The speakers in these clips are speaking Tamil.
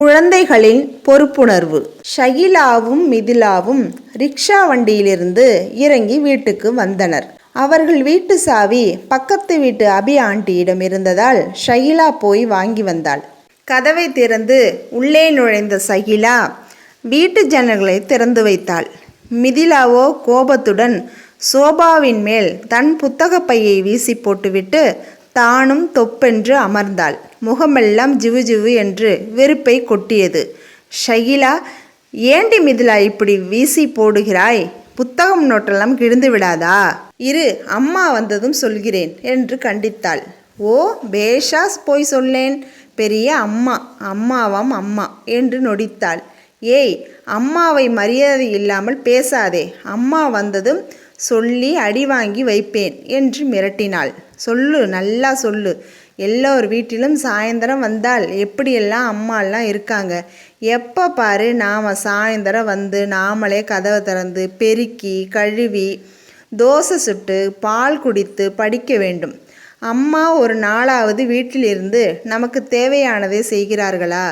குழந்தைகளின் பொறுப்புணர்வு. ஷகிலாவும் மிதிலாவும் ரிக்ஷா வண்டியிலிருந்து இறங்கி வீட்டுக்கு வந்தனர். அவர்கள் வீட்டு சாவி பக்கத்து வீட்டு அபி ஆண்டியிடம் இருந்ததால் ஷகிலா போய் வாங்கி வந்தாள். கதவை திறந்து உள்ளே நுழைந்த சகிலா வீட்டு ஜன்னல்களை திறந்து வைத்தாள். மிதிலாவோ கோபத்துடன் சோபாவின் மேல் தன் புத்தகப்பையை வீசி போட்டுவிட்டு தானும் தொப்பென்று அமர்ந்தாள். முகமெல்லாம் ஜிவு ஜிவு என்று வெறுப்பை கொட்டியது. ஷகிலா ஏண்டி மிதிலா இப்படி வீசி போடுகிறாய்? புத்தகம் நோட்டெல்லாம் கிழிந்து விடாதா? இரு அம்மா வந்ததும் சொல்கிறேன் என்று கண்டித்தாள். ஓ பேஷாஸ் போய் சொல்லேன். பெரிய அம்மா அம்மாவாம் அம்மா என்று நொடித்தாள். ஏய் அம்மாவை மரியாதை இல்லாமல் பேசாதே. அம்மா வந்ததும் சொல்லி அடி வாங்கி வைப்பேன் என்று மிரட்டினாள். சொல்லு நல்லா சொல்லு. எல்லோர் வீட்டிலும் சாயந்தரம் வந்தால் எப்படியெல்லாம் அம்மாலாம் இருக்காங்க? எப்போ பாரு நாம் சாயந்தரம் வந்து நாமளே கதவை திறந்து பெருக்கி கழுவி தோசை சுட்டு பால் குடித்து படிக்க வேண்டும். அம்மா ஒரு நாளாவது வீட்டிலிருந்து நமக்கு தேவையானதை செய்கிறார்களா?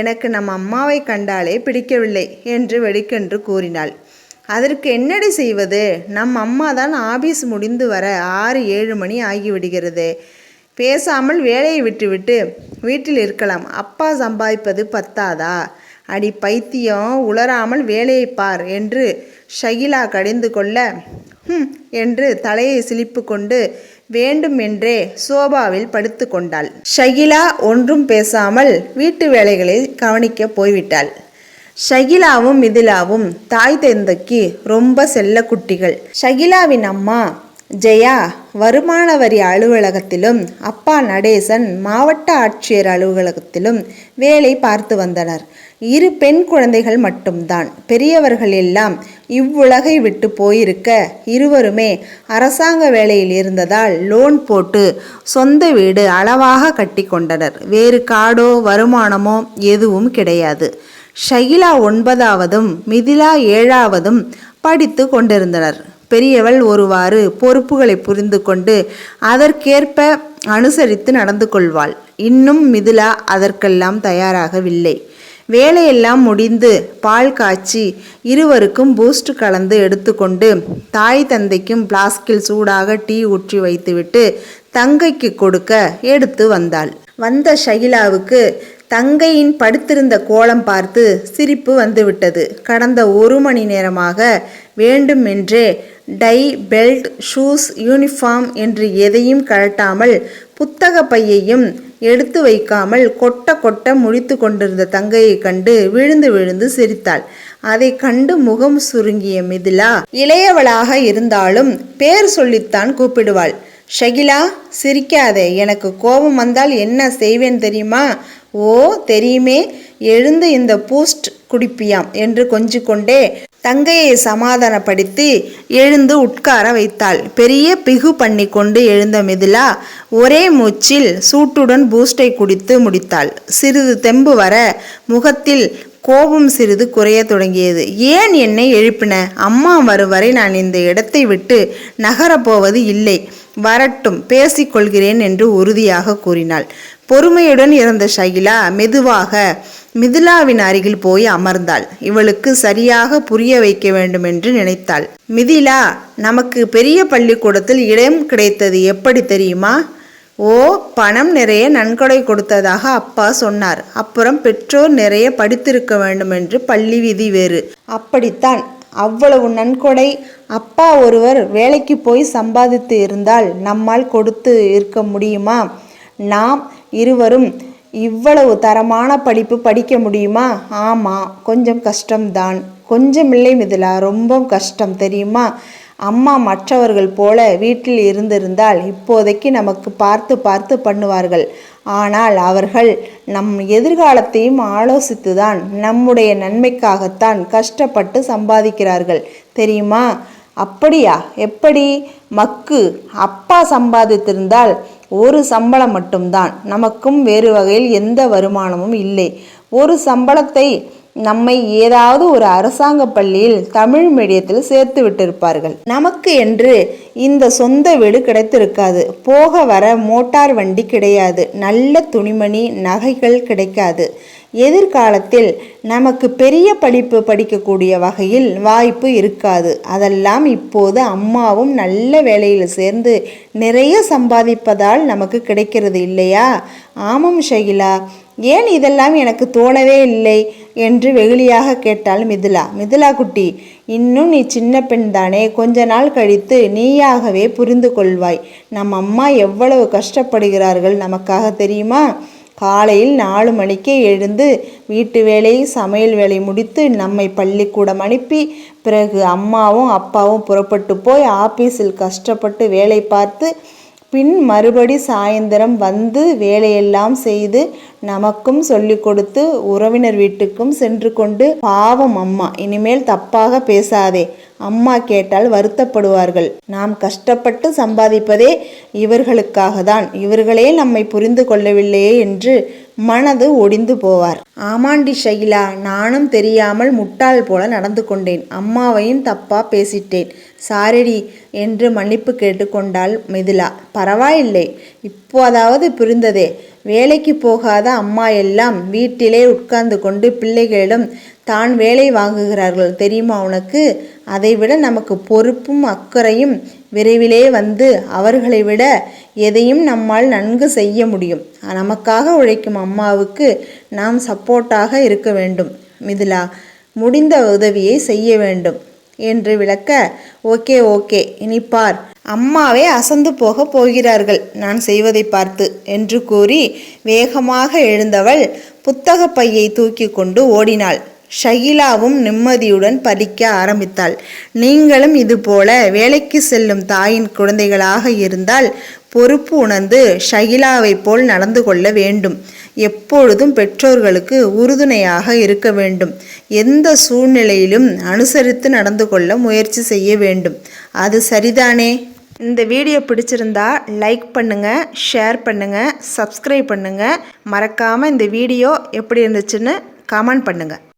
எனக்கு நம் அம்மாவை கண்டாலே பிடிக்கவில்லை என்று வெடிக்கென்று கூறினாள். அதற்கு என்னடி செய்வது? நம் அம்மா தான் ஆபீஸ் முடிந்து வர ஆறு ஏழு மணி ஆகிவிடுகிறது. பேசாமல் வேலையை விட்டுவிட்டு வீட்டில் இருக்கலாம். அப்பா சம்பாதிப்பது பத்தாதா? அடி பைத்தியம் உளராமல் வேலையை பார் என்று ஷகிலா கடிந்து கொள்ள ஹம் என்று தலையை சிலிப்பு கொண்டு வேண்டுமென்றே சோபாவில் படுத்து கொண்டாள். ஷகிலா ஒன்றும் பேசாமல் வீட்டு வேலைகளை கவனிக்க போய்விட்டாள். ஷகிலாவும் மிதிலாவும் தாய் தந்தைக்கு ரொம்ப செல்ல குட்டிகள். ஷகிலாவின் அம்மா ஜெயா வருமான வரி அலுவலகத்திலும் அப்பா நடேசன் மாவட்ட ஆட்சியர் அலுவலகத்திலும் வேலை பார்த்து வந்தனர். இரு பெண் குழந்தைகள் மட்டும்தான். பெரியவர்கள் எல்லாம் இவ்வுலகை விட்டு போயிருக்க இருவருமே அரசாங்க வேலையில் இருந்ததால் லோன் போட்டு சொந்த வீடு அளவாக கட்டி கொண்டனர் வேறு காடோ வருமானமோ எதுவும் கிடையாது. ஷகிலா ஒன்பதாவதும் மிதிலா ஏழாவதும் படித்து கொண்டிருந்தனர். பெரியவள் ஒருவாறு பொறுப்புகளை புரிந்து கொண்டு அதற்கேற்ப அனுசரித்து நடந்து கொள்வாள். இன்னும் மிதிலா அதற்கெல்லாம் தயாராகவில்லை. வேலையெல்லாம் முடிந்து பால் காய்ச்சி இருவருக்கும் பூஸ்ட் கலந்து எடுத்துக்கொண்டு தாய் தந்தைக்கும் பிளாஸ்கில் சூடாக டீ ஊற்றி வைத்துவிட்டு தங்கைக்கு கொடுக்க எடுத்து வந்தாள். வந்த ஷகிலாவுக்கு தங்கையின் படுத்திருந்த கோலம் பார்த்து சிரிப்பு வந்துவிட்டது. கடந்த ஒரு மணி நேரமாக வேண்டுமென்றே டை பெல்ட் ஷூஸ் யூனிஃபார்ம் என்று எதையும் கழட்டாமல் புத்தக பையையும் எடுத்து வைக்காமல் கொட்ட கொட்ட முழித்து கொண்டிருந்த தங்கையை கண்டு விழுந்து விழுந்து சிரித்தாள். அதை கண்டு முகம் சுருங்கிய மிதிலா இளையவளாக இருந்தாலும் பேர் சொல்லித்தான் கூப்பிடுவாள். ஷகிலா சிரிக்காதே. எனக்கு கோபம் வந்தால் என்ன செய்வேன் தெரியுமா? ஓ தெரியுமே. எழுந்து இந்த பூஸ்ட் குடிப்பியாம் என்று கொஞ்சிக்கொண்டே தங்கையை சமாதானப்படுத்தி எழுந்து உட்கார வைத்தாள். பெரிய பிகு பண்ணி கொண்டு எழுந்த மிதிலா ஒரே மூச்சில் சூட்டுடன் பூஸ்டை குடித்து முடித்தாள். சிறிது தெம்பு வர முகத்தில் கோபம் சிறிது குறைய தொடங்கியது. ஏன் என்னை எழுப்பின? அம்மா வரும் வரை நான் இந்த இடத்தை விட்டு நகரப்போவது இல்லை. வரட்டும் பேசிக்கொள்கிறேன் என்று உறுதியாக கூறினாள். பொறுமையுடன் இருந்த ஷகிலா மெதுவாக மிதிலாவின் அருகில் போய் அமர்ந்தாள். இவளுக்கு சரியாக புரிய வைக்க வேண்டும் என்று நினைத்தாள். மிதிலா நமக்கு பெரிய பள்ளிக்கூடத்தில் இடம் கிடைத்தது எப்படி தெரியுமா? ஓ பணம் நிறைய நன்கொடை கொடுத்ததாக அப்பா சொன்னார். அப்புறம் பெற்றோர் நிறைய படித்திருக்க வேண்டும் என்று பள்ளி விதி வேறு. அப்படித்தான். அவ்வளவு நன்கொடை அப்பா ஒருவர் வேலைக்கு போய் சம்பாதித்து இருந்தால் நம்மால் கொடுத்து இருக்க முடியுமா? நாம் இருவரும் இவ்வளவு தரமான படிப்பு படிக்க முடியுமா? ஆமாம் கொஞ்சம் கஷ்டம்தான். கொஞ்சம் இல்லை மிதிலா ரொம்ப கஷ்டம் தெரியுமா? அம்மா மற்றவர்கள் போல வீட்டில் இருந்திருந்தால் இப்போதைக்கு நமக்கு பார்த்து பார்த்து பண்ணுவார்கள். ஆனால் அவர்கள் நம் எதிர்காலத்தையும் ஆலோசித்துதான் நம்முடைய நன்மைக்காகத்தான் கஷ்டப்பட்டு சம்பாதிக்கிறார்கள். தெரியுமா? அப்படியா? எப்படி? மக்கு அப்பா சம்பாதித்திருந்தால் ஒரு சம்பளம் மட்டும்தான். நமக்கும் வேறு வகையில் எந்த வருமானமும் இல்லை. ஒரு சம்பளத்தை நம்மை ஏதாவது ஒரு அரசாங்க பள்ளியில் தமிழ் மீடியத்தில் சேர்த்து விட்டிருப்பார்கள். நமக்கு என்று இந்த சொந்த வீடு கிடைத்திருக்காது. போக வர மோட்டார் வண்டி கிடையாது. நல்ல துணிமணி நகைகள் கிடைக்காது. எதிர்காலத்தில் நமக்கு பெரிய படிப்பு படிக்கக்கூடிய வகையில் வாய்ப்பு இருக்காது. அதெல்லாம் இப்போது அம்மாவும் நல்ல வேலையில் சேர்ந்து நிறைய சம்பாதிப்பதால் நமக்கு கிடைக்கிறது இல்லையா? ஆமாம் ஷகிலா ஏன் இதெல்லாம் எனக்கு தோணவே இல்லை? என்று வெகுளியாக கேட்டாள் மிதுலா. மிதுலா குட்டி இன்னும் நீ சின்ன பெண் தானே கொஞ்ச நாள் கழித்து நீயாகவே புரிந்து கொள்வாய். நம் அம்மா எவ்வளவு கஷ்டப்படுகிறார்கள் நமக்காக தெரியுமா? காலையில் நாலு மணிக்கே எழுந்து வீட்டு வேலை சமையல் வேலை முடித்து நம்மை பள்ளிக்கூடம் அனுப்பி பிறகு அம்மாவும் அப்பாவும் புறப்பட்டு போய் ஆபீஸில் கஷ்டப்பட்டு வேலை பார்த்து பின் மறுபடி சாயந்தரம் வந்து வேலையெல்லாம் செய்து நமக்கும் சொல்லிக் கொடுத்து உறவினர் வீட்டுக்கும் சென்று கொண்டு பாவம் அம்மா. இனிமேல் தப்பாக பேசாதே. அம்மா கேட்டால் வருத்தப்படுவார்கள். நாம் கஷ்டப்பட்டு சம்பாதிப்பதே இவர்களுக்காக தான் இவர்களே நம்மை புரிந்து கொள்ளவில்லையே என்று மனது ஒடிந்து போவார். ஆமாண்டி ஷைலா நானும் தெரியாமல் முட்டாள் போல நடந்து கொண்டேன். அம்மாவையும் தப்பா பேசிட்டேன். சாரிடி என்று மன்னிப்பு கேட்டுக்கொண்டாள் மிதிலா. பரவாயில்லை. இப்போதாவது புரிந்ததே. வேலைக்கு போகாத அம்மா எல்லாம் வீட்டிலே உட்கார்ந்து கொண்டு பிள்ளைகளிடம் தான் வேலை வாங்குகிறார்கள். தெரியுமா உனக்கு? அதைவிட நமக்கு பொறுப்பும் அக்கறையும் விரைவிலே வந்து அவர்களை விட எதையும் நம்மால் நன்கு செய்ய முடியும். நமக்காக உழைக்கும் அம்மாவுக்கு நாம் சப்போர்ட்டாக இருக்க வேண்டும். மிதிலா முடிந்த உதவியை செய்ய வேண்டும். என்று விளக்க ஓகே ஓகே இனி பார். அம்மாவே அசந்து போக போகிறார்கள். நான் செய்வதை பார்த்து என்று கூறி வேகமாக எழுந்தவள் புத்தக பையை தூக்கி கொண்டு ஓடினாள். ஷகிலாவும் நிம்மதியுடன் படிக்க ஆரம்பித்தாள். நீங்களும் இதுபோல வேலைக்கு செல்லும் தாயின் குழந்தைகளாக இருந்தால் பொறுப்பு உணர்ந்து ஷகிலாவைப் போல் நடந்து கொள்ள வேண்டும். எப்பொழுதும் பெற்றோர்களுக்கு உறுதுணையாக இருக்க வேண்டும். எந்த சூழ்நிலையிலும் அனுசரித்து நடந்து கொள்ள முயற்சி செய்ய வேண்டும். அது சரிதானே? இந்த வீடியோ பிடிச்சிருந்தா லைக் பண்ணுங்கள் ஷேர் பண்ணுங்கள் சப்ஸ்கிரைப் பண்ணுங்கள் மறக்காமல் இந்த வீடியோ எப்படி இருந்துச்சுன்னு கமெண்ட் பண்ணுங்கள்